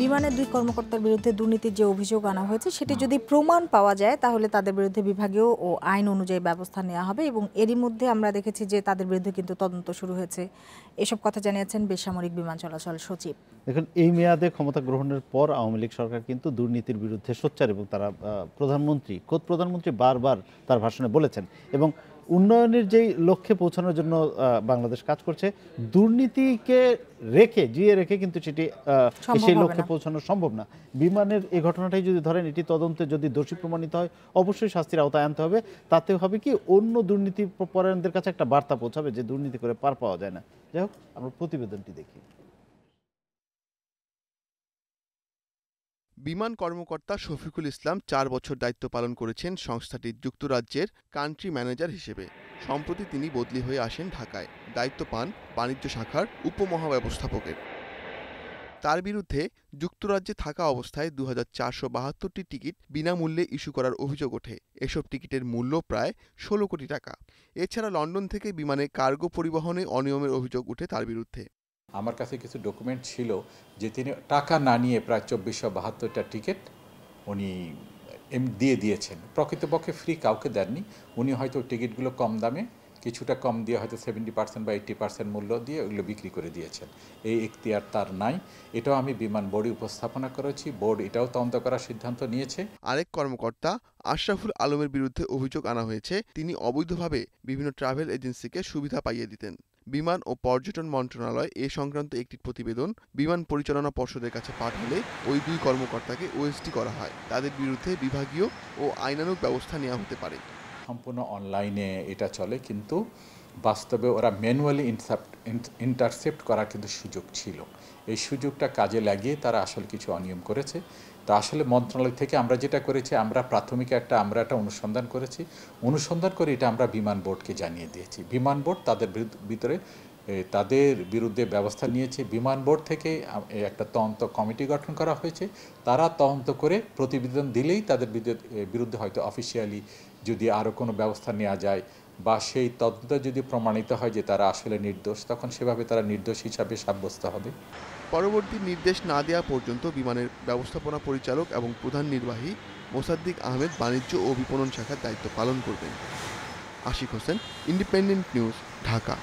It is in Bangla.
বিমানের দুই কর্মকর্তার বিরুদ্ধে দুর্নীতির যে অভিযোগ আনা হয়েছে, সেটি যদি প্রমাণ পাওয়া যায়, তাহলে তাদের বিরুদ্ধে বিভাগীয় ও আইন অনুযায়ী ব্যবস্থা নেওয়া হবে এবং এরই মধ্যে আমরা দেখেছি যে তাদের বিরুদ্ধে কিন্তু তদন্ত শুরু হয়েছে। এসব কথা জানিয়েছেন বেসামরিক বিমান চলাচল সচিব। দেখুন, এই মেয়াদে ক্ষমতা গ্রহণের পর আওয়ামী লীগ সরকার কিন্তু দুর্নীতির বিরুদ্ধে সোচ্চার এবং তারা প্রধানমন্ত্রী, খোদ প্রধানমন্ত্রী বারবার তার ভাষণে বলেছেন এবং উন্নয়নের যেই লক্ষ্যে পৌঁছানোর জন্য বাংলাদেশ কাজ করছে দুর্নীতিকে রেখে জিয়ে রেখে কিন্তু সেটি সেই লক্ষ্যে পৌঁছানো সম্ভব না। বিমানের এই ঘটনাটাই যদি ধরেন এটি তদন্তে যদি দোষী প্রমাণিত হয় অবশ্যই শাস্তির আওতায় আনতে হবে। তাতে হবে কি অন্য দুর্নীতি পরায়ণদের কাছে একটা বার্তা পৌঁছাবে যে দুর্নীতি করে পার পাওয়া যায় না। যাই হোক আমরা প্রতিবেদনটি দেখি। বিমান কর্মকর্তা শফিকুল ইসলাম চার বছর দায়িত্ব পালন করেছেন সংস্থাটির যুক্তরাজ্যের কান্ট্রি ম্যানেজার হিসেবে। সম্প্রতি তিনি বদলি হয়ে আসেন ঢাকায়। দায়িত্ব পান বাণিজ্য শাখার উপমহাব্যবস্থাপকের। তার বিরুদ্ধে যুক্তরাজ্যে থাকা অবস্থায় দু বাহাত্তরটি টিকিট বিনামূল্যে ইস্যু করার অভিযোগ ওঠে। এসব টিকিটের মূল্য প্রায় ষোলো কোটি টাকা। এছাড়া লন্ডন থেকে বিমানে কার্গো পরিবহনে অনিয়মের অভিযোগ ওঠে তার বিরুদ্ধে। আমার কাছে কিছু ডকুমেন্ট ছিল যে তিনি টাকা না নিয়ে প্রায় চব্বিশশো বাহাত্তরটা টিকিট উনি, এম, দিয়ে দিয়েছেন। প্রকৃতপক্ষে ফ্রি কাউকে দেননি। উনি হয়তো টিকিটগুলো কম দামে কিছুটা কম দিয়ে হয়তো সেভেন্টি পার্সেন্ট বা এইট্টি পার্সেন্ট মূল্য দিয়ে ওগুলো বিক্রি করে দিয়েছেন। এই এখতিয়ার তার নাই। এটাও আমি বিমান বোর্ডে উপস্থাপনা করেছি। বোর্ড এটাও তদন্ত করার সিদ্ধান্ত নিয়েছে। আরেক কর্মকর্তা আশরাফুল আলমের বিরুদ্ধে অভিযোগ আনা হয়েছে, তিনি অবৈধভাবে বিভিন্ন ট্রাভেল এজেন্সিকে সুবিধা পাইয়ে দিতেন। বিমান ও পর্যটন মন্ত্রণালয় এ সংক্রান্ত একটি প্রতিবেদন বিমান পরিচালনা পর্ষদের কাছে পাঠালে ওই দুই কর্মকর্তাকে ওএসটি করা হয়। তাদের বিরুদ্ধে বিভাগীয় ও আইনানুগ ব্যবস্থা নেওয়া হতে পারে। সম্পূর্ণ অনলাইনে এটা চলে, কিন্তু বাস্তবে ওরা ম্যানুয়ালি ইন্টারসেপ্ট করার কিন্তু সুযোগ ছিল। এই সুযোগটা কাজে লাগিয়ে তারা আসলে কিছু অনিয়ম করেছে। তা আসলে মন্ত্রণালয় থেকে আমরা যেটা করেছি, আমরা প্রাথমিক একটা, আমরা একটা অনুসন্ধান করেছি। অনুসন্ধান করে এটা আমরা বিমান বোর্ডকে জানিয়ে দিয়েছি। বিমান বোর্ড তাদের ভিতরে তাদের বিরুদ্ধে ব্যবস্থা নিয়েছে বিমান বোর্ড থেকে একটা তদন্ত কমিটি গঠন করা হয়েছে। তারা তদন্ত করে প্রতিবেদন দিলেই তাদের বিরুদ্ধে- হয়তো অফিসিয়ালি যদি আরও কোনো ব্যবস্থা নেওয়া যায় বা সেই তদন্ত যদি প্রমাণিত হয় যে তারা আসলে নির্দোষ, তখন সেভাবে তারা নির্দোষ হিসাবে সাব্যস্ত হবে। পরবর্তী নির্দেশ না দেওয়া পর্যন্ত বিমানের ব্যবস্থাপনা পরিচালক এবং প্রধান নির্বাহী মোসাদ্দিক আহমেদ বাণিজ্য ও বিপণন শাখার দায়িত্ব পালন করবেন। Ashiq Hossain, independent news, Dhaka.